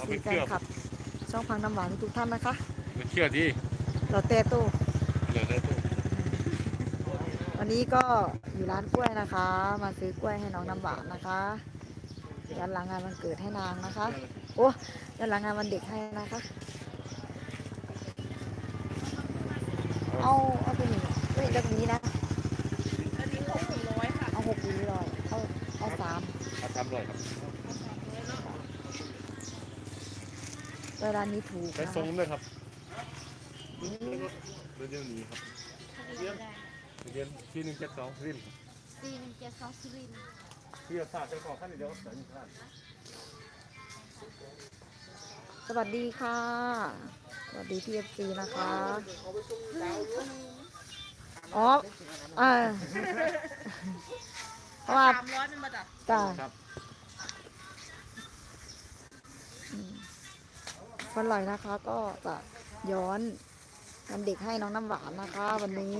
เอา FC ไปแฟเชื่นอมคลับ ช่องพังน้ำหวานทุกท่านนะคะมันเชื่อดีเราเต้ตู้เหลือได้ตัววันนี้ก็อยู่ร้านกล้วยนะคะ มาซื้อกล้วยให้น้องน้ำหวานนะคะยันหลังงานวันเกิดให้นางนะคะ โอ้ยันหลังงานวันเด็กให้นะคะ เอาเอาตัวนี้เฮ้ยแล้วตัวนี้นะ อันนี้หกร้อยค่ะ เอาหกหรือร้อยเอาเอาสามเอาทำเลยครับ เวลานี้ถูกใช้นะทรงคะด้วยครับเดี๋ยวเดี๋ยวนี้ครับเรียนที่หนึ่งเจ็ดสองริมสี่หนึ่งเจ็ดสองสุรินทร์ที่จะทราบเจ้าของขั้นเดียวแต่ยังพลาดสวัสดีค่ะ สวัสดีพี่เอฟซีนะคะ อ๋ออ่าเพราะว่าสามร้อยเป็นมาจากจ้าครับ วันลอยนะคะ ก็จะย้อนวันเด็กให้น้องน้ำหวานนะคะ วันนี้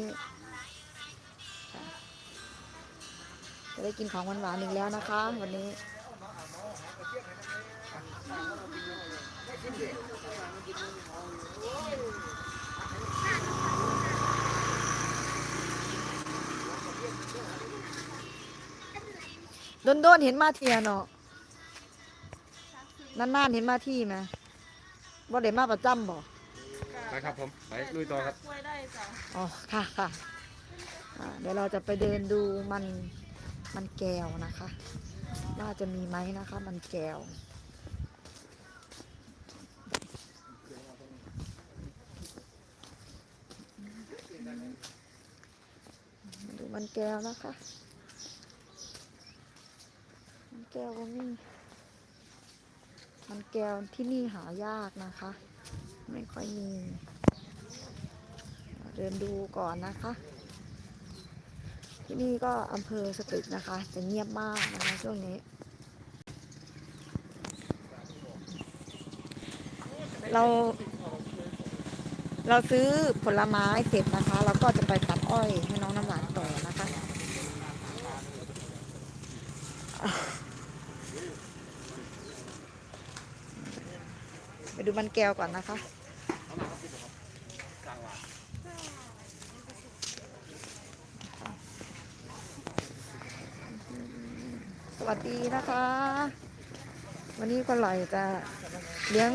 จะได้กินของหวานๆอีกแล้วนะคะ วันนี้โดนโดนเห็นมาเทียเนาะนานๆเห็นมาที่ไหม ว่าเดี๋ยวมาประจำบ่นะครับผม ไปลุยต่อครับกล้วยได้จ้ะอ๋อค่ะค่ะอ่าเดี๋ยวเราจะไปเดินดูมันมันแก้วนะคะ ว่าจะมีไหมนะคะ มันแก้วมาดูมันแก้วนะคะ มันแก้วก็มี มันแก้วที่นี่หายากนะคะ ไม่ค่อยมี เดินดูก่อนนะคะ ที่นี่ก็อำเภอสตึกนะคะ จะเงียบมากนะคะช่วงนี้ เราเราซื้อผลไม้เสร็จนะคะ เราก็จะไปตัดอ้อยให้น้องน้ำหวานต่อนะคะ ดูมันแก้วก่อนนะคะ สวัสดีนะคะ วันนี้คนไหลจะเลี้ยง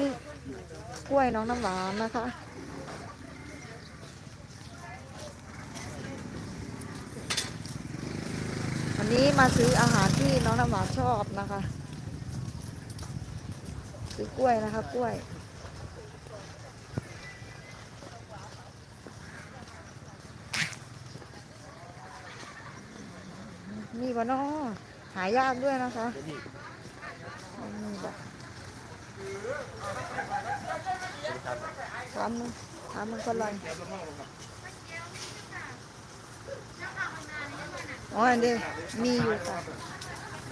กล้วยน้องน้ำหวานนะคะวันนี้มาซื้ออาหารที่น้องน้ำหวานชอบนะคะ ซื้อกล้วยนะคะกล้วย มีบะน้อหายากด้วยนะคะมีบะถามมึงถามมึงคนไรอ๋ออันเดียวมีอยู่ค่ะ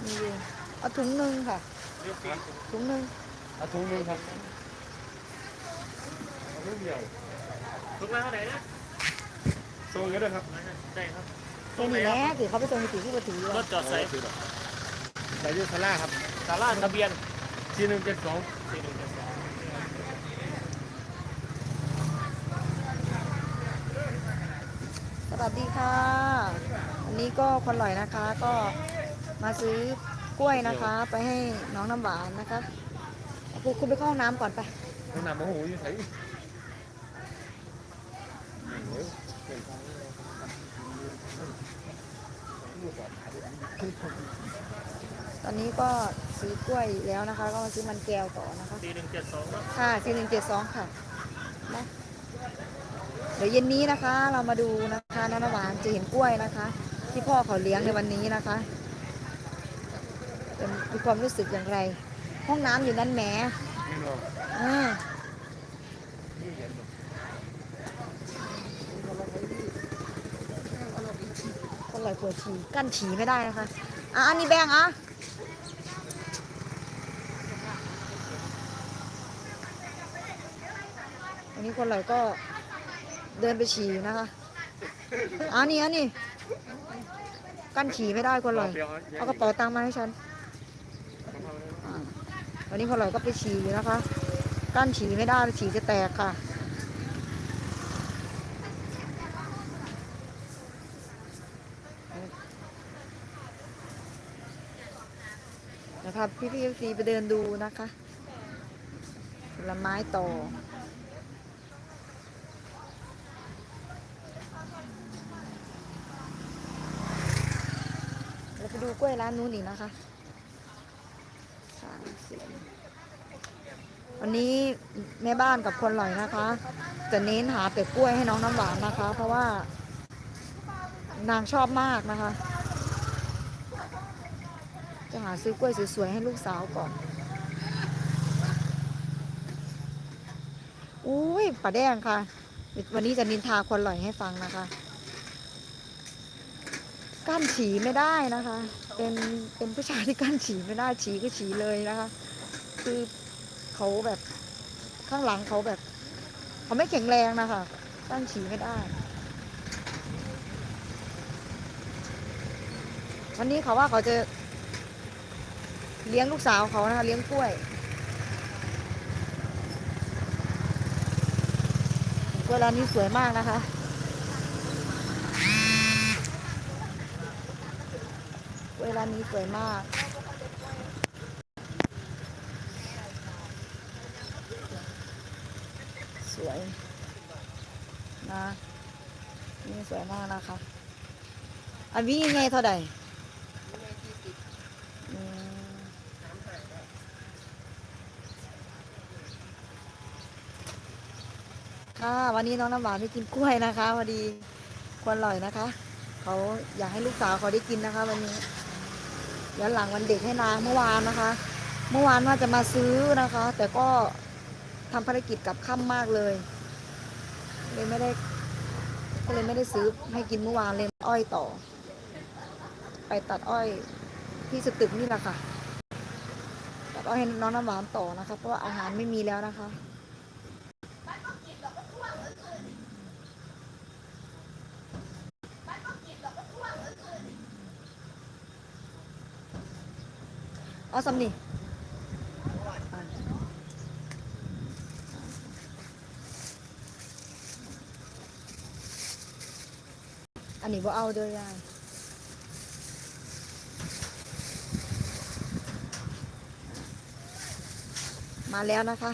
มีอยู่เอาถุงหนึ่งค่ะ ถุงหนึ่งเอาถุงนึงครับเอาเรื่องเดียวทุกร้านเท่าไหร่นะทรงเยอะด้วยครับ ได้ครับตัวนี้แหละถือเขาไปส่งในถือที่มาถือรถจอดใส่ ใส่ยูซาร่าครับสาราทะเบียนที่หนึ่งเจ็ดสองสี่หนึ่งเจ็ดสองสวัสดีค่ะวันนี้ก็คนลอยนะคะก็มาซื้อกล้วยนะคะ ไปให้น้องน้ำหวานนะคะคุณคุณไปเข้าห้องน้ำก่อนไปน้ำหนักโอ้โหอยู่ใส่ ตอนนี้ก็ซื้อกล้วยแล้วนะคะ ก็มาซื้อมันแก้วต่อนะคะสี่หนึ่งเจ็ดสองเนาะค่ะสี่หนึ่งเจ็ดสองค่ะนะเดี๋ยวเย็นนี้นะคะ เรามาดูนะคะน้องน้ำหวานจะเห็นกล้วยนะคะ ที่พ่อเขาเลี้ยงในวันนี้นะคะเป็นมีความรู้สึกอย่างไร ห้องน้ำอยู่นั่นแหมไม่รู้อ่าคนลอยปวดฉี่กั้นฉี่ไม่ได้นะคะอะอันนี้แบงอะ วันนี้คนเราก็เดินไปฉี่นะคะอันนี้อันนี้กั้นฉี่ไม่ได้คนเราเอากระเป๋าตังค์มาให้ฉันอ่าไปวันนี้พอลอยก็ไปฉี่นะคะ กั้นฉี่ไม่ได้ฉี่จะแตกค่ะนะครับพี่พี่ซีไปเดินดูนะคะผลไม้ต่อ เราไปดู กล้วยร้านนู้นอีกนะคะสามสี่วันนี้แม่บ้านกับคนหล่อยนะคะ จะเน้นหาแต่กล้วยให้น้องน้ำหวานนะคะ เพราะว่านางชอบมากนะคะ จะหาซื้อกล้วยสวยๆให้ลูกสาวก่อนอุ้ยป่าแดงค่ะ วันนี้จะนินทาคนหล่อยให้ฟังนะคะ กั้นฉี่ไม่ได้นะคะ เป็นเป็นผู้ชายที่กั้นฉี่ไม่ได้ฉี่ก็ฉี่เลยนะคะ คือเขาแบบข้างหลังเขาแบบเขาไม่แข็งแรงนะคะกั้นฉี่ไม่ได้ วันนี้เขาว่าเขาจะเลี้ยงลูกสาวเขานะคะเลี้ยงกล้วยกล้วยร้านนี้สวยมากนะคะ กล้วยร้านี้สวยมากสวยนะนี่สวยมากนะคะอันนี้ไงเท่าไหร่ค่ะ วันนี้น้องน้ำหวานไม่กินกล้วยนะคะพอดีควรอร่อยนะคะ เขาอยากให้ลูกสาวเขาได้กินนะคะ วันนี้ ย้อนหลังวันเด็กให้นางเมื่อวานนะคะ เมื่อวานว่าจะมาซื้อนะคะ แต่ก็ทำภารกิจกับค่ำมากเลยเลยไม่ได้ก็เลยไม่ได้ซื้อให้กินเมื่อวานเลยอ้อยต่อ ไปตัดอ้อยที่สตึกนี่แหละค่ะตัดอ้อยให้น้องน้ำหวานต่อนะคะ เพราะว่าอาหารไม่มีแล้วนะคะ เอาสำนี่อันนี้บ่เอาเด้วยยายมาแล้วนะคะ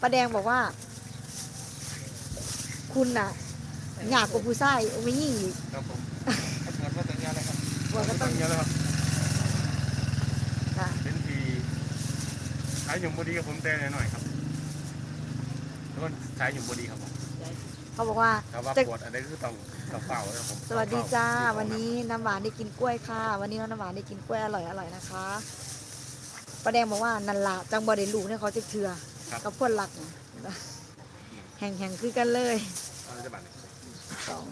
ป้าแดงบอกว่า คุณน่ะอยากกว่าผู้ชายเอาไม่ยิ่งอีกครับผมเงินว่าแต่งงานเลยครับบอกก็ต้องแต่งงานแล้วครับ ค่ะ เป็นทีขายหยุ่มบดีกับผมแต่หน่อยครับแล้วก็ขายหยุ่มบดีครับผมเขาบอกว่า ถ้าว่าจะปวดอะไรก็ต้องต้องเฝ้าครับผมสวัสดีจ้า วันนี้น้ำหวานได้กินกล้วยค่ะ วันนี้น้องน้ำหวานได้กินกล้วยอร่อยอร่อยนะคะป้าแดงบอกว่านันละจังบอได้ลูกเนี่ยเขาจะเถื่อครับกับคนหลักนะแห่งแห่งคือกันเลย เอาจะบัตร สอง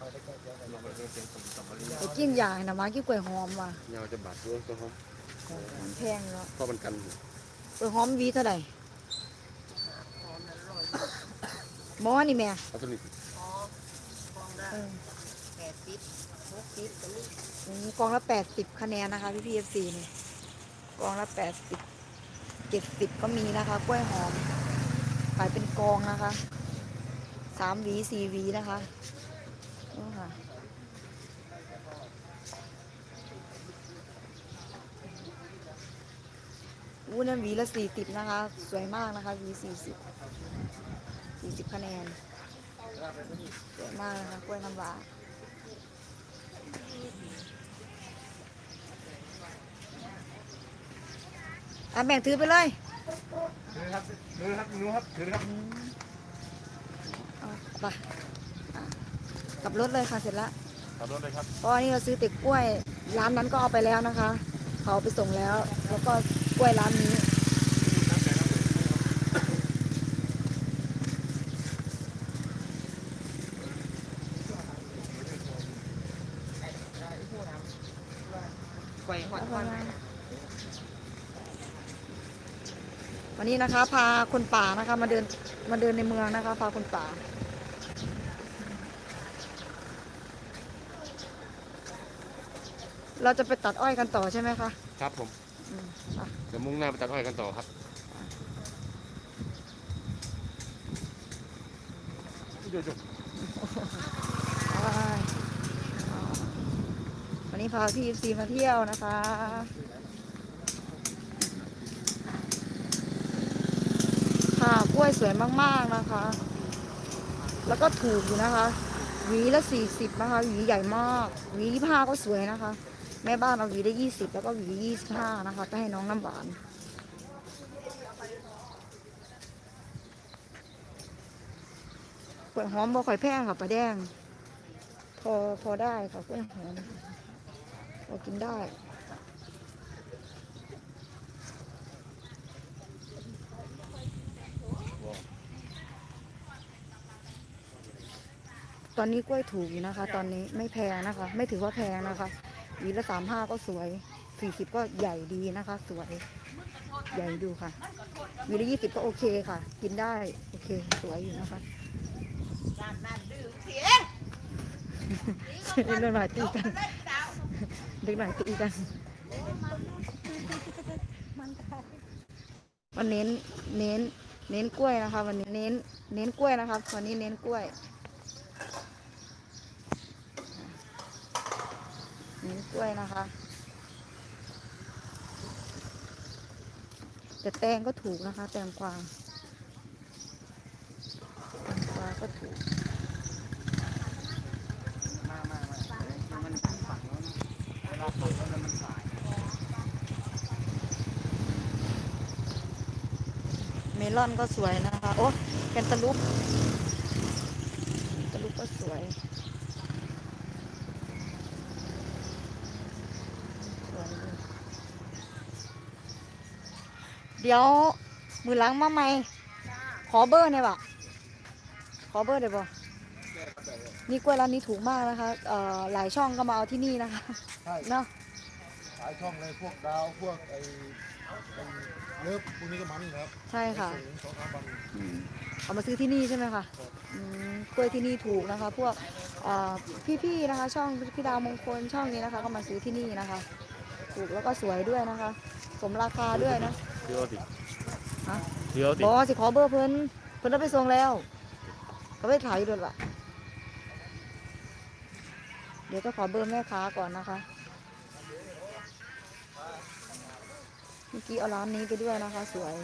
ลง ไปเรื่องเสียงผมสัมภาระไปกินอย่างน้ำหวานกินกล้วยหอมว่ะยาวจะบัตรด้วยก็เขามันแพงเนาะเพราะมันกันกล้วยหอมหวีเท่าไหร่หมอนี่แม่เอาตัวนี้เอออืมกองละแปดสิบคะแนนนะคะพี่พีเอฟซีนี่กองละแปดสิบเจ็ดสิบก็มีนะคะ กล้วยหอมขายเป็นกองนะคะสามหวีสี่หวีนะคะ นี่ค่ะอู้นั่นหวีละสี่สิบนะคะ สวยมากนะคะหวีสี่สิบสี่สิบคะแนนสวยมากนะคะกล้วยน้ำว้าอะแบ่งถือไปเลยถือครับถือครับนู้ครับถือครับเอาไปอะ กลับรถเลยค่ะเสร็จแล้วขับรถเลยครับเพราะว่านี่เราซื้อแต่กล้วย ร้านนั้นก็เอาไปแล้วนะคะ เขาเอาไปส่งแล้ว แล้วก็กล้วยร้านนี้ วันนี้นะคะ พาคนป่านะคะ มาเดินมาเดินในเมืองนะคะ พาคนป่า เราจะไปตัดอ้อยกันต่อใช่ไหมคะครับผมอืมอะจะมุ่งหน้าไปตัดอ้อยกันต่อครับเดี๋ยวจบไปอ่าวันนี้พาพี่ซีมาเที่ยวนะคะ ค่ะกล้วยสวยมากๆนะคะ แล้วก็ถูกอยู่นะคะ หวีละสี่สิบนะคะ หวีใหญ่มาก หวียี่ห้าก็สวยนะคะ แม่บ้านเอาหวีได้ยี่สิบแล้วก็หวียี่สิบห้านะคะก็ให้น้องน้ำหวานกล้วยหอมบ่ค่อยแพงค่ะปลาแดง พอพอได้ค่ะกล้วยหอมพอกินได้ตอนนี้กล้วยถูกอยู่นะคะ ตอนนี้ไม่แพงนะคะ ไม่ถือว่าแพงนะคะ วีละสามห้าก็สวยสี่สิบก็ใหญ่ดีนะคะ สวย ใหญ่ดูค่ะหวีละยี่สิบก็โอเคค่ะ กินได้โอเค สวยอยู่นะคะเด็กหน่อยตีกันเด็กหน่อยตีกัน วันเน้นเน้น เน้นกล้วยนะคะ วันนี้เน้น เน้นกล้วยนะคะวันนี้เน้นกล้วย น้นกล้วยนะคะ แต่แตงก็ถูกนะคะ แตงกวาแตงกวาก็ถูกเมลอนก็สวยนะคะ โอ้แคนตาลูปแคนตาลูปก็สวยสวยเลย เดี๋ยวมือหล้างมาใหม่ขอเบอร์หน่อยบ่ะขอเบอร์ได้บ่นี่กล้วยร้านนี้ถูกมากนะคะเอ่อหลายช่องก็มาเอาที่นี่นะคะใช่เนาะหลายช่องเลยพวกดาวพวกไอ้ไอ้เลิฟพวกนี้ก็มันครับใช่ค่ะไปส่งสองสามวัน อืมเอามาซื้อที่นี่ใช่ไหมคะอืมกล้วยที่นี่ถูกนะคะ พวกเอ่อพี่ๆนะคะ ช่องพี่ดาวมงคลช่องนี้นะคะ ก็มาซื้อที่นี่นะคะ ถูกแล้วก็สวยด้วยนะคะ สมราคาด้วยนะ เดี๋ยวติฮะเดี๋ยวติบอสิขอเบอร์เพิ่นเพิ่นเอาไปส่งแล้วเขาไปถ่ายอยู่ด้วยละเดี๋ยวจะขอเบอร์แม่ค้าก่อนนะคะเมื่อกี้เอาร้านนี้ไปด้วยนะคะ สวย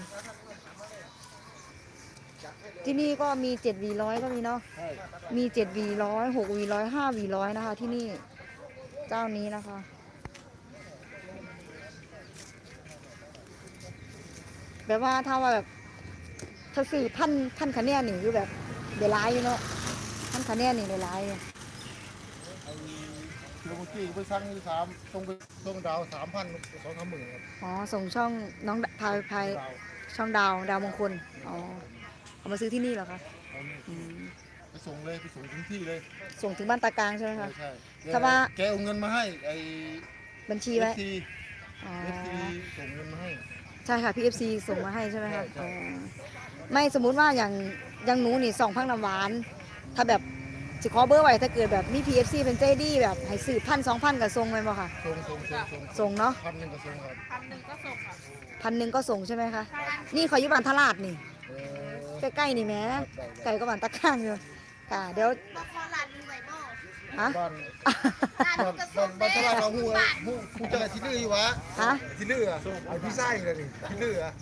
ที่นี่ก็มีเจ็ดวีร้อยก็มีเนาะใช่มีเจ็ดวีร้อยหกวีร้อยห้าวีร้อยนะคะ ที่นี่เจ้านี้นะคะ แบบว่าถ้าว่าแบบถ้าซื้อพันพันคะแนนนี่คือแบบเดร้ายอยู่เนาะพันคะแนนนี่เดร้ายอยู่ไอ้คิโลโมจิไปสั่งที่สามส่งไปส่งดาวสามพันสองสามหมื่นครับอ๋อส่งช่องน้องพายพายดาวช่องดาวดาวมงคลอ๋อเอามาซื้อที่นี่เหรอคะเอานี่อืมไปส่งเลยไปส่งถึงที่เลยส่งถึงบ้านตากลางใช่ไหมใช่คะ ใช่แกถ้าว่า แกเอาเงินมาให้ไอ้บัญชีเอไว้ฟซีอ๋อเอฟซีส่งเงินมาให้ ใช่ค่ะพี่เอฟซีส่งมาให้ใช่ไหมคะใช่ใช่อ๋อไม่สมมุติว่าอย่างอย่างหนูนี่สองพังน้ำหวาน ถ้าแบบสิขอเบอร์ไว้ถ้าเกิดแบบมีพีเอฟซีเป็นเจดีแบบให้ซื้อพันสองพันกับทรงเลยบ่ค่ะส่งส่งส่งส่งส่งเนาะพันหนึ่งก็ส่งครับพันหนึ่งก็ส่งค่ะพันหนึ่งก็ส่งใช่ไหมคะนี่ขอยุบานทลาดนี่เออใกล้ๆนี่แหม่ครับได้ได้ไก่ก็บานตะข้างอยู่ค่ะเดี๋ยวมาขอหลานดูไหวบ่ ฮะ บ้านบ้านก็บ้าส่นบ้านตลาดเราหูหูหูเจอที่ลืออยู่วะฮะ ที่ลืออะไอ้พี่ไส้เลยนี่ที่ลืออะ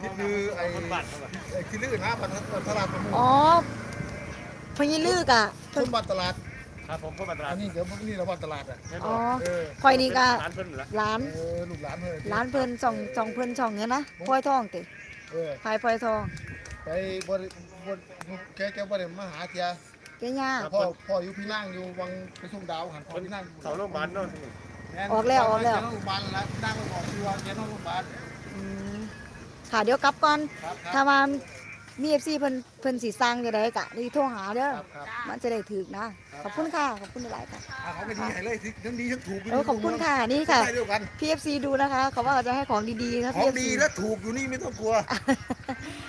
ที่ลือไอ้คนบัตรเข้าไอ้ที่ลือนะบ้านตลาดประมูอ๋อพญลือกอะคนบ้านตลาดครับผมก็บัตรอันนี้เดี๋ยวนี่เราบ้านตลาดอะอ๋อเออคอยนี่ก็ร้านเพิ่นเหรอร้านเออลูกหลานเฮ้ยร้านเพิ่นสองสองเพิ่นสองเงี้ยนะพลอยทองติเออพายพลอยทองไปบริบริแกแกบริมาหาเทีย เกี้ยากพ่อพ่ออยู่พี่นั่งอยู่วังไปส่งดาวหันพ่อเพิ่นพี่นั่งเสาโรงพยาบาลเนาะออกแล้วออกแล้วแกนอนโรงพยาบาลแล้วนั่งไปบอกที่ว่าแกนอนโรงพยาบาลอืมค่ะเดี๋ยวกลับก่อนครับคถ้ารับว่ามีเอฟซีเพิ่นเพิ่นสีสร้างจะได้กะนี่โทรหาเด้อครับครับมันจะได้ถึกนะ ขอบคุณค่ะ ขอบคุณหลายๆค่ะ อะเขาไม่ดีให้เลยทั้งดีทั้งถูกเออขอบคุณค่ะนี่ค่ะ ได้เดียวกัน PFC ดูนะคะเขาว่าเขาจะให้ของดีๆนะ ของ PFC ดีและถูกอยู่นี่ไม่ต้องกลัว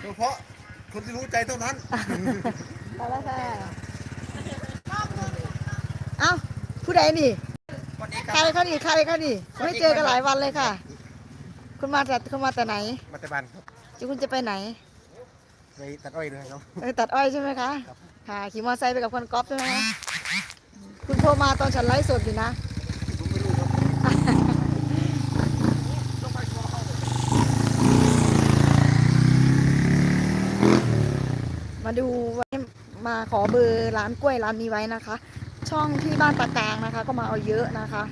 เฉพาะคนที่รู้ใจเท่านั้น ไปแล้วค่ะเอ้า ผู้ใดนี่ใครคะนี่ใครคะนี่ ไม่เจอกันหลายวันเลยค่ะ คุณมาแต่คุณมาแต่ไหนมาแต่บ้านครับจะคุณจะไปไหนไปตัดอ้อยเลยครับ ไปตัดอ้อยใช่ไหมคะค่ะ ขี่มอเตอร์ไซค์ไปกับคนก๊อฟใช่ไหมคะคุณโทรมาตอนฉันไลฟ์สดอยู่นะมาดูไว้มาขอเบอร์ร้านกล้วยร้านนี้ไว้นะคะ ช่องที่บ้านตากลางนะคะ ก็มาเอาเยอะนะคะ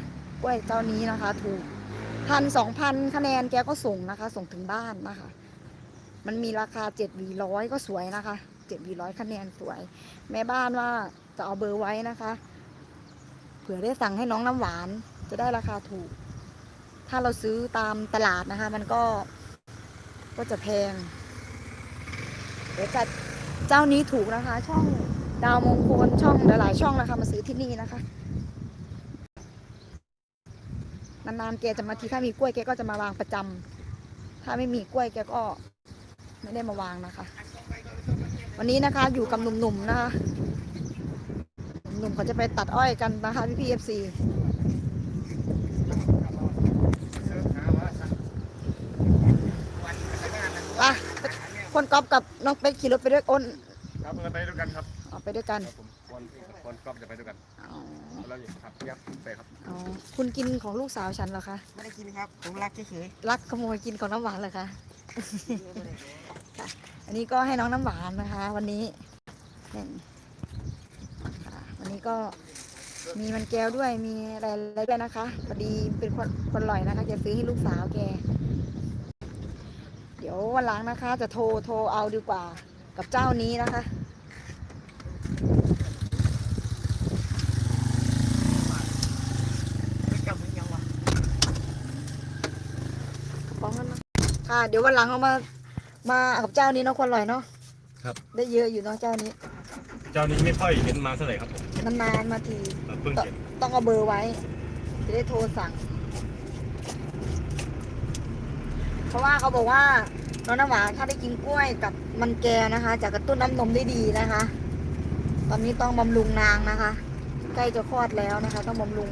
กล้วยเจ้านี้นะคะ ถูกพันสองพันคะแนนแกก็ส่งนะคะ ส่งถึงบ้านนะคะ มันมีราคาเจ็ดวีร้อยก็สวยนะคะเจ็ดวีร้อยคะแนนสวย แม่บ้านว่าจะเอาเบอร์ไว้นะคะ เผื่อได้สั่งให้น้องน้ำหวาน จะได้ราคาถูก ถ้าเราซื้อตามตลาดนะคะ มันก็ก็จะแพงเดี๋ยวจะเจ้านี้ถูกนะคะ ช่อง ดาวมงคลช่องหลายๆช่องนะคะ มาซื้อที่นี่นะคะ นานๆแกจะมาทีถ้ามีกล้วยแกก็จะมาวางประจำถ้าไม่มีกล้วยแกก็ไม่ได้มาวางนะคะ วันนี้นะคะอยู่กับหนุ่มๆนะคะหนุ่มเขาจะไปตัดอ้อยกันนะคะพี่พีเอฟซีคนก๊อฟกับน้องเป๊กขี่รถไปด้วยอ้นครับเราไปด้วยกันครับ ไปด้วยกันครับผมคนคนก๊อฟจะไปด้วยกันอ๋อเราอยากขับยับไปครับอ๋อคุณกินของลูกสาวฉันเหรอคะไม่ได้กินครับ ผมรักเฉยรักขโมยกินของน้ำหวานเหรอคะค่ะอันนี้ก็ให้น้องน้ำหวานนะคะ วันนี้นี่ค่ะวันนี้ก็มีมันแก้วด้วยมีอะไรอะไรด้วยนะคะพอดีเป็นคนคนอร่อยนะคะจะซื้อให้ลูกสาวแก เดี๋ยววันหลังนะคะ จะโทรโทรเอาดีกว่ากับเจ้านี้นะคะของนั้นนะ ค่ะ เดี๋ยววันหลังเอามา มากับเจ้านี้เนาะคนอร่อยเนาะครับ ได้เยอะอยู่เนาะเจ้านี้ เจ้านี้ไม่ค่อยเห็นมาเท่าไหร่ครับผมนานๆมาทีเพิ่งต้องเห็นต้องเอาเบอร์ไว้ จะได้โทรสั่ง เพราะว่าเขาบอกว่าน้องน้ำหวานถ้าได้กินกล้วยกับมันแกวนะคะ จะกระตุ้นน้ำนมได้ดีนะคะ ตอนนี้ต้องบำรุงนางนะคะ ใกล้จะคลอดแล้วนะคะ ต้องบำรุง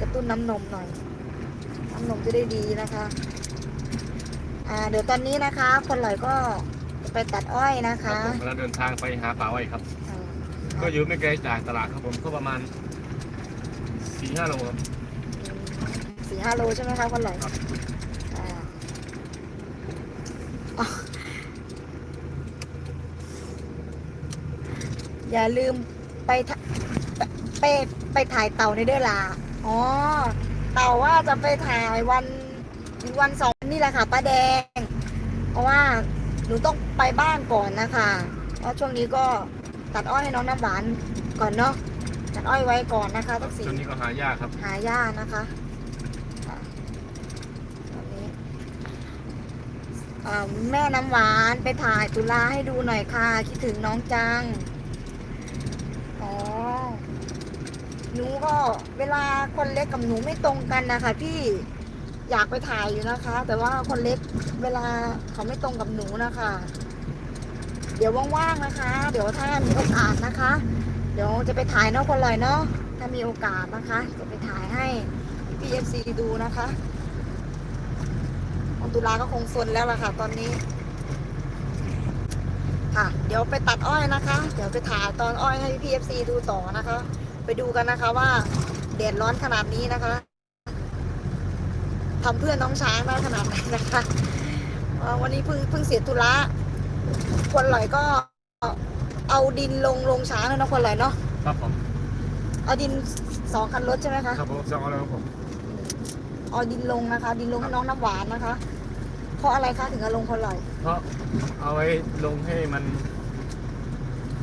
กระตุ้นน้ำนมหน่อย น้ำนมจะได้ดีนะคะ อ่า เดี๋ยวตอนนี้นะคะ คนหลอยก็จะไปตัดอ้อยนะครัคะบผมกำลังเดินทางไปหาป่าอ้อยครับ อ่าก็อยู่ไม่ไกลจากตลาดครับผมก็ประมาณสี่ห้าโลครับสี่ห้าโลใช่ไหมคะคนหลอย ครับ อ่าอ๋อ อย่าลืมไปทะไปไปถ่ายเต่าในเด้อล่ะอ๋อเต่าว่าจะไปถ่ายวันวันสองนี่แหละค่ะป้าแดง เพราะว่าหนูต้องไปบ้านก่อนนะคะเพราะช่วงนี้ก็ตัดอ้อยให้น้องน้ำหวานก่อนเนาะตัดอ้อยไว้ก่อนนะคะต้องสี่ช่วงนี้ก็หายากครับ หายานะคะค่ะแบบนี้อ่าแม่น้ำหวานไปถ่ายตุลาให้ดูหน่อยค่ะ คิดถึงน้องจัง อ๋อ หนูก็เวลาคนเล็กกับหนูไม่ตรงกันนะคะพี่อยากไปถ่ายอยู่นะคะ แต่ว่าคนเล็กเวลาเขาไม่ตรงกับหนูนะคะ เดี๋ยวว่างๆนะคะ เดี๋ยวถ้ามีโอกาสนะคะ เดี๋ยวจะไปถ่ายนาะคนลอยเนาะถ้ามีโอกาสนะคะ จะไปถ่ายให้พี่เอฟซีดูนะคะของตุลาก็คงซนแล้วล่ะค่ะ ตอนนี้ ค่ะ เดี๋ยวไปตัดอ้อยนะคะ เดี๋ยวไปถ่ายตอนอ้อยให้พี่เอฟซีดูต่อนะคะ ไปดูกันนะคะว่าแดดร้อนขนาดนี้นะคะทำเพื่อนน้องช้างได้ขนาดไหนนะคะเอ่อวันนี้เพิ่งเพิ่งเสียตุละคนลอยก็เอาดินลงลงช้างแล้วเนาะคนลอยเนาะครับผมเอาดินสองคันรถใช่ไหมคะครับผมจะเอาแล้วครับผมเอาดินลงนะคะ ดินลงให้น้องน้ำหวานนะคะ เพราะอะไรคะถึงเอาลงคนลอยเพราะเอาไว้ลงให้มัน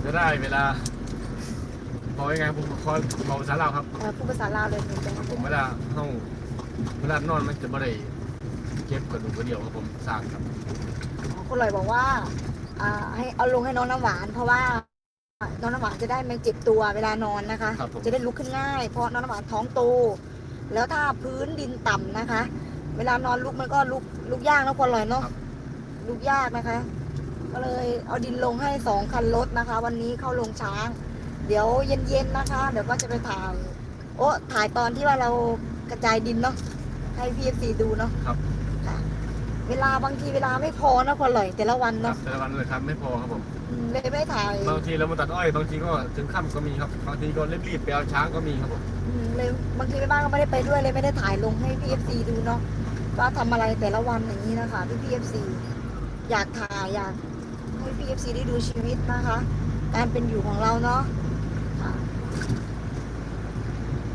จะได้เวลา บอกยังไงผมขอบอกภาษาลาวครับ เอ่อพูดภาษาลาวเลยหนึ่งจังผมเวลาห้องเวลานอนมันจะไม่ได้เก็บกระดูกกระเดี่ยวครับผมสร้างครับคนลอยบอกว่าอ่าให้เอาลงให้น้องน้ำหวาน เพราะว่าน้องน้ำหวานจะได้ไม่เจ็บตัวเวลานอนนะคะ ครับผมจะได้ลุกขึ้นง่าย เพราะน้องน้ำหวานท้องโต แล้วถ้าพื้นดินต่ำนะคะ เวลานอนลุกมันก็ลุกลุกยากนะคนลอยเนาะลุกยากนะคะ ก็เลยเอาดินลงให้สองคันรถนะคะ วันนี้เข้าลงช้าง เดี๋ยวเย็นๆนะคะ เดี๋ยวก็จะไปถ่าย โอ้ถ่ายตอนที่ว่าเรากระจายดินเนาะให้พีเอฟซีดูเนาะครับค่ะ เวลาบางทีเวลาไม่พอนะพอเลยแต่ละวันครับเนาะแต่ละวันเลยครับไม่พอครับผมอืมเลยไม่ถ่ายบางทีเรามาตัดอ้อยบางทีก็ถึงค่ำก็มีครับบางทีก็รีบๆไปเอาช้างก็มีครับผมอืมเลยบางทีแม่บ้านก็ไม่ได้ไปด้วยเลยไม่ได้ถ่ายลงให้พีเอฟซีดูเนาะว่าทำอะไรแต่ละวันอย่างนี้นะคะพี่พีเอฟซีอยากถ่ายอยากให้พีเอฟซีได้ดูชีวิตนะคะ การเป็นอยู่ของเราเนาะค่ะ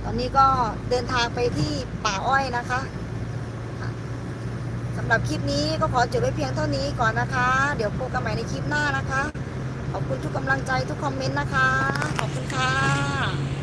ตอนนี้ก็เดินทางไปที่ป่าอ้อยนะคะสำหรับคลิปนี้ก็ขอจบไว้เพียงเท่านี้ก่อนนะคะ เดี๋ยวพบกันใหม่ในคลิปหน้านะคะ ขอบคุณทุกกำลังใจทุกคอมเมนต์นะคะ ขอบคุณค่ะ